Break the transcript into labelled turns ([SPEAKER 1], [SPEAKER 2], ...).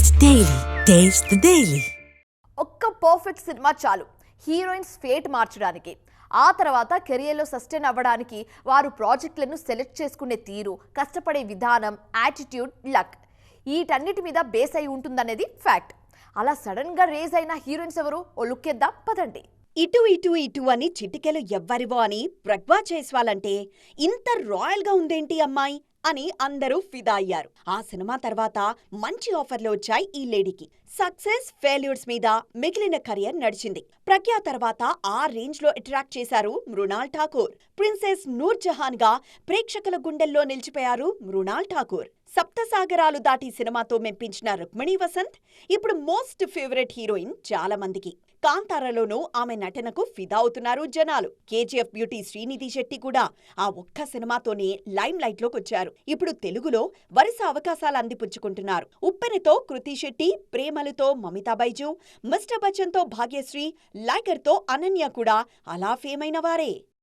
[SPEAKER 1] Daily. Taste the Daily.
[SPEAKER 2] ఒక్క perfect cinema చాలు. Heroines fate మార్చడానికి. ఆ తర్వాత కెరియర్లో సస్టైన్ అవ్వడానికి వారు ప్రాజెక్టులను సెలెక్ట్ చేసుకునే తీరు కష్టపడే విధానం యాటిట్యూడ్ లక్ వీటన్నిటి మీద బేస్ అయి ఉంటుందనేది ఫ్యాక్ట్ అలా సడన్గా రేజ్ అయిన హీరోయిన్స్ ఎవరు? ఓ లుక్ ఎద్దాం పదండి.
[SPEAKER 3] ఇటు ఇటు ఇటు అని చిటికెలు ఎవ్వరివో అని ప్రజ్వా జైస్వాల్ ఇంత రాయల్గా ఉందేంటి అమ్మాయి? అని అందరూ ఫిదా అయ్యారు. ఆ సినిమా తర్వాత మంచి ఆఫర్లు వచ్చాయి ఈ లేడీకి. సక్సెస్ ఫెయిల్యూర్స్ మీద మిగిలిన కెరియర్ నడిచింది. ప్రఖ్యా తర్వాత ఆ రేంజ్లో అట్రాక్ట్ చేశారు మృణాల్ ఠాకూర్. ప్రిన్సెస్ నూర్ జహాన్గా ప్రేక్షకుల గుండెల్లో నిలిచిపోయారు మృణాల్ ఠాకూర్. సప్తసాగరాలు దాటి సినిమాతో మెప్పించిన రుక్మిణి వసంత్ ఇప్పుడు మోస్ట్ ఫేవరెట్ హీరోయిన్ చాలా మందికి కాంతారలోనూ ఆమె నటనకు ఫిదా అవుతున్నారు జనాలు. కేజీఎఫ్ బ్యూటీ శ్రీనిధి శెట్టి కూడా ఆ ఒక్క సినిమాతోనే లైమ్ లైట్లోకి వచ్చారు. ఇప్పుడు తెలుగులో వరుస అవకాశాలు అందిపుచ్చుకుంటున్నారు. ఉప్పెనతో కృతి శెట్టి ప్రేమలతో మమితా బైజు మిస్టర్ బచ్చన్తో భాగ్యశ్రీ లైగర్తో అనన్య కూడా అలా ఫేమైన వారే.